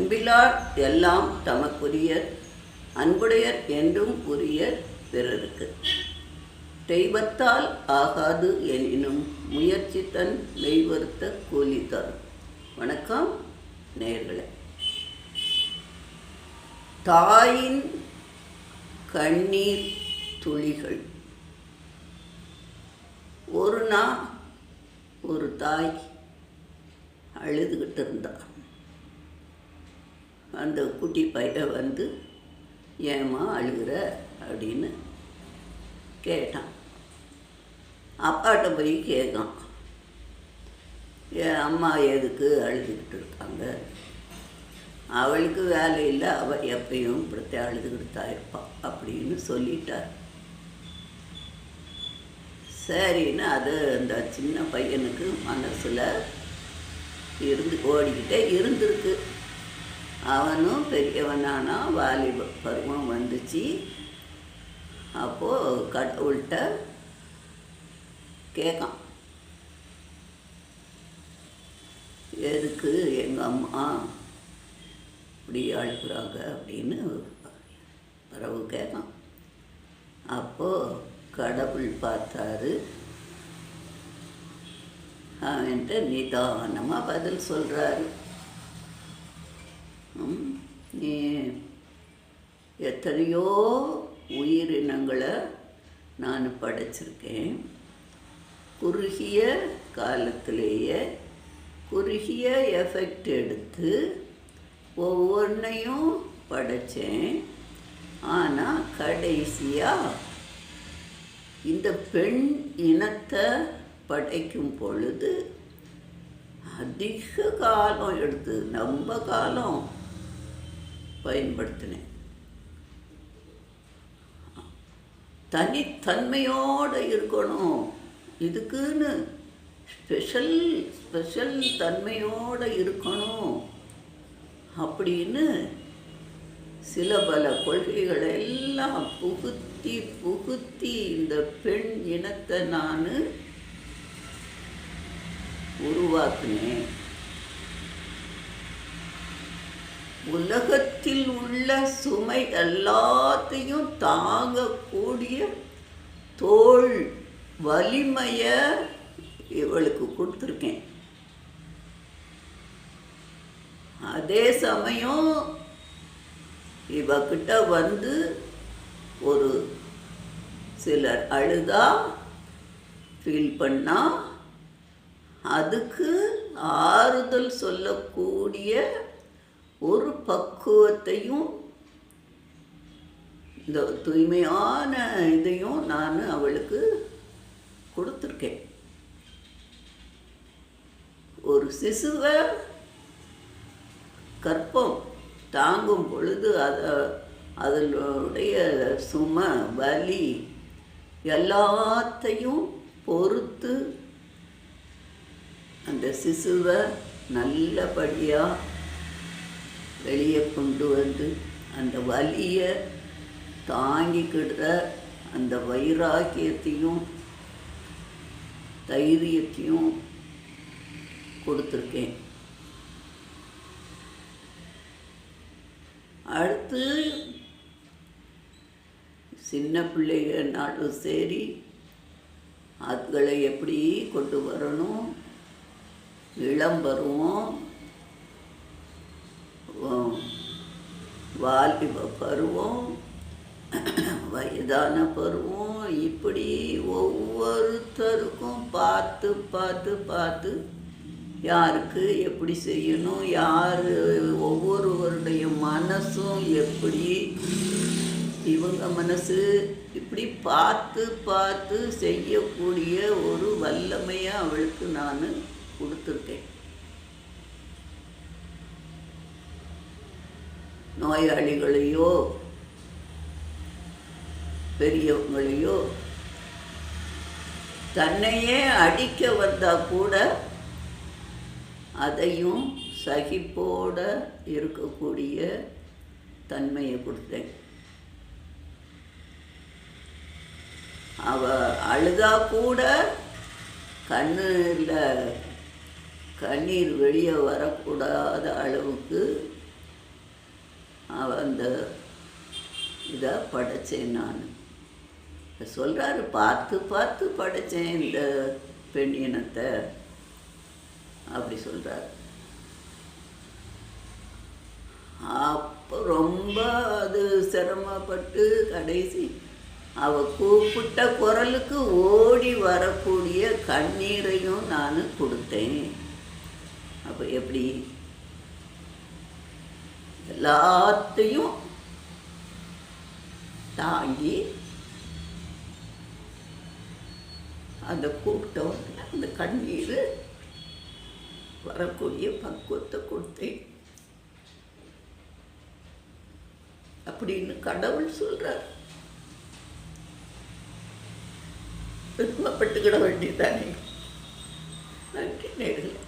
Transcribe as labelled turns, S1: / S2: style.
S1: அன்பிலார் எல்லாம் தமக்குரியர் அன்புடையர் என்றும் உரியர் பிறருக்கு. தெய்வத்தால் ஆகாது எனினும் முயற்சி தன் மெய்வருத்த கூலி தரும். வணக்கம் நேர்களே தாயின் கண்ணீர் துளிகள். ஒரு நாள் ஒரு தாய் அழுதுகிட்டு இருந்தார் அந்த குட்டி பையன் வந்து ஏம்மா அழுகிற? அப்படின்னு கேட்டான். அப்பாட்ட போய் கேட்கான். என் அம்மா எதுக்கு அழுதுகிட்டு இருக்காங்க? அவளுக்கு வேலை இல்லை அவள் எப்பயும் இப்படித்தான் அழுதுகிட்டு தான் இருப்பாள் அப்படின்னு சொல்லிட்டார். சரின்னு அது அந்த சின்ன பையனுக்கு மனசில் இருந்து ஓடிக்கிட்டே இருந்திருக்கு. அவனும் பெரியவனானா வாலிப பருவம் வந்துச்சு. அப்போது கடவுள்கிட்ட கேட்கான் எதுக்கு எங்கள் அம்மா இப்படி அழுகுறாங்க? அப்படின்னு பறவு கேட்கான் அப்போது கடவுள் பார்த்தாரு. அவன்கிட்ட நிதானமாக பதில் சொல்கிறாரு எத்தனையோ உயிரினங்களை நான் படைச்சிருக்கேன். குறுகிய காலத்திலேயே குறுகிய எஃபெக்ட் எடுத்து ஒவ்வொன்றையும் படைத்தேன் ஆனால் கடைசியாக இந்த பெண் இனத்தை படைக்கும் பொழுது அதிக காலம் எடுத்து ரொம்ப காலம் பயன்படுத்தினேன். தனித்தன்மையோடு இருக்கணும். இதுக்குன்னு ஸ்பெஷல் ஸ்பெஷல் தன்மையோடு இருக்கணும். அப்படின்னு சில பல கொள்கைகளை எல்லாம் புகுத்தி புகுத்தி இந்த பெண் இனத்தை நான் உருவாக்குனேன். உலகத்தில் உள்ள சுமை எல்லாத்தையும் தாங்கக்கூடிய தோல் வலிமைய இவளுக்கு கொடுத்துருக்கேன். அதே சமயம் இவகிட்ட வந்து ஒரு சிலர் அழுதா ஃபீல் பண்ணா அதுக்கு ஆறுதல் சொல்லக்கூடிய ஒரு பக்குவத்தையும் இந்த தூய்மையான இதையும் நான் அவளுக்கு கொடுத்துருக்கேன். ஒரு சிசுவை கற்பம் தாங்கும் பொழுது அதை அதனுடைய சும வலி எல்லாத்தையும் பொறுத்து அந்த சிசுவை நல்லபடியாக வெளியே கொண்டு வந்து அந்த வலியை தாங்கிக்கிடுற அந்த வைராக்கியத்தையும் தைரியத்தையும் கொடுத்துருக்கேன். அடுத்து சின்ன பிள்ளைகள்னாலும் சரி அதுகளை எப்படி கொண்டு வரணும் இளம் பருவம் வாலிப பருவம். வயதான பருவம். இப்படி ஒவ்வொருத்தருக்கும் பார்த்து பார்த்து பார்த்து யாருக்கு எப்படி செய்யணும் யார் ஒவ்வொருவருடைய மனசும் எப்படி இவங்க மனசு இப்படி பார்த்து பார்த்து செய்யக்கூடிய ஒரு வல்லமையை அவளுக்கு நான் கொடுத்துருக்கேன். நோயாளிகளையோ பெரியவங்களையோ தன்னையே அடிக்க வந்தால் கூட அதையும் சகிப்போட இருக்கக்கூடிய தன்மையை கொடுத்தேன். அவ அழுதா கூட கண்ணில் கண்ணீர் வெளியே வரக்கூடாத அளவுக்கு அந்த இதை படைச்சேன் நான். சொல்கிறாரு பார்த்து பார்த்து படைச்சேன் இந்த பெண் இனத்தை. அப்படி சொல்கிறார் அப்போ ரொம்ப அது சிரமப்பட்டு கடைசி அவ கூப்பிட்ட குரலுக்கு ஓடி வரக்கூடிய கண்ணீரையும் நான் கொடுத்தேன். அப்போ எப்படி? எல்லாத்தையும் தாங்கி அந்த கூப்பிட்டவங்க அந்த கண்ணீர் வரக்கூடிய பக்குவத்தை கொடுத்தேன். அப்படின்னு கடவுள் சொல்றார். பெருமைப்பட்டுக்கிட வேண்டியதானே நன்றி நேரில்